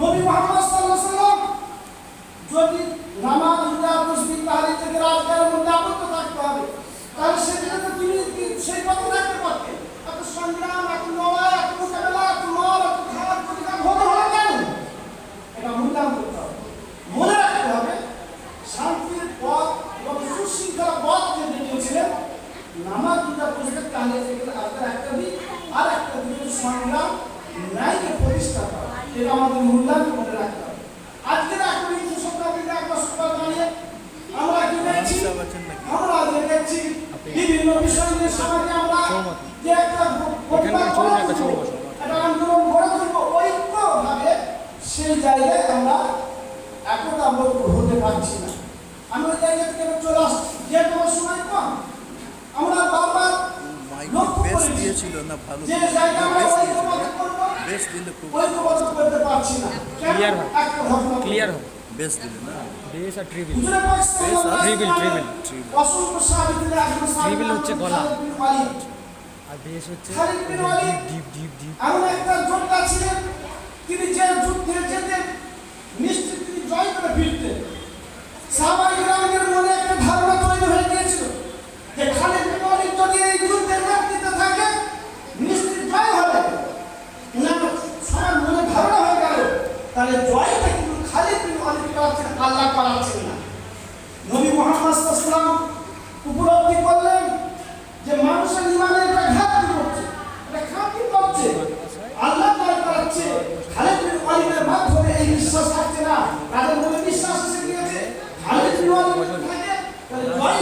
নবী মুহাম্মদ আলাইহি যদি নামাজ রোজা তসবিহ তাহলিল থেকে রাজকারের মধ্যে আবদ্ধ থাকতে হবে। তাহলে সেখানে তো তিনি সেই পথে থাকতে পারতেন এত সংগ্রাম, এত লড়াই, এত মোকাবেলা, এত মর, এত খারাপ প্রতিকার হতে হলো কেন? এটা মূল্যায়ন করতে হবে। মনে রাখতে হবে, শান্তির পথ এবং সুশৃঙ্খলা পথ যে দেখিয়েছিলেন নামাজ দুটা বসে তাহলে সেখানে আপনার একটা দিক আর একটা দিক সংগ্রাম। ন্যায়কে প্রতিষ্ঠা করা। এটা আমাদের মূল্যায়ন মনে রাখতে হবে। আজকের একবিংশ শতাব্দীতে একবার সকাল দাঁড়িয়ে আমরা কি দেখছি? আমরা যে দেখছি বিভিন্ন বিষয় নিয়ে সমাজে আমরা যে একটা এখানে চলুন একটা আন্দোলন গড়ে তুলবো ঐক্যভাবে সেই জায়গায় আমরা একতা হতে পারছি না। আমি ওই জায়গা থেকে চলে আসছি। যে তোমার সময় কম আমরা বারবার লক্ষ্য করেছি দিয়েছিল না ভালো যে জায়গা আমরা ঐক্যবদ্ধ বেশ দিলে খুব ঐক্যবদ্ধ করতে পারছি না কেন? Clear হয়। একটা ঘটনা ক্লিয়ার হবে বেশ দিলে না বেস আর ট্রিবিল হুজুরে পাক সাল্লাল্লাহু আলাইহি Triple, triple, ওয়াসাল্লাম অসংখ্য সাহাবীদের একজন সাহাবী Triple হচ্ছে নাম গলা। খালিদ বিন ওয়ালিদ। আর বেস হচ্ছে খালিদ বিন ওয়ালিদ ডিপ ডিপ ডিপ এমন একটা যোদ্ধা ছিলেন তিনি যে যুদ্ধে তাহলে জয়টা কিন্তু খালিদ বিন অলিদ করাচ্ছেন আল্লাহ ছিল না। নবী মোহাম্মদ সাল্লাম উপলব্ধি করলেন যে মানুষের ইমানে একটা ঘাটতি পড়ছে একটা ঘাটতি পড়ছে আল্লাহ তার করাচ্ছে খালিদ বিন অলিদের মাধ্যমে এই বিশ্বাস থাকছে না, তাদের মনে বিশ্বাস এসে গিয়েছে খালিদ বিন ওয়ালিদ থাকে, তাহলে জয়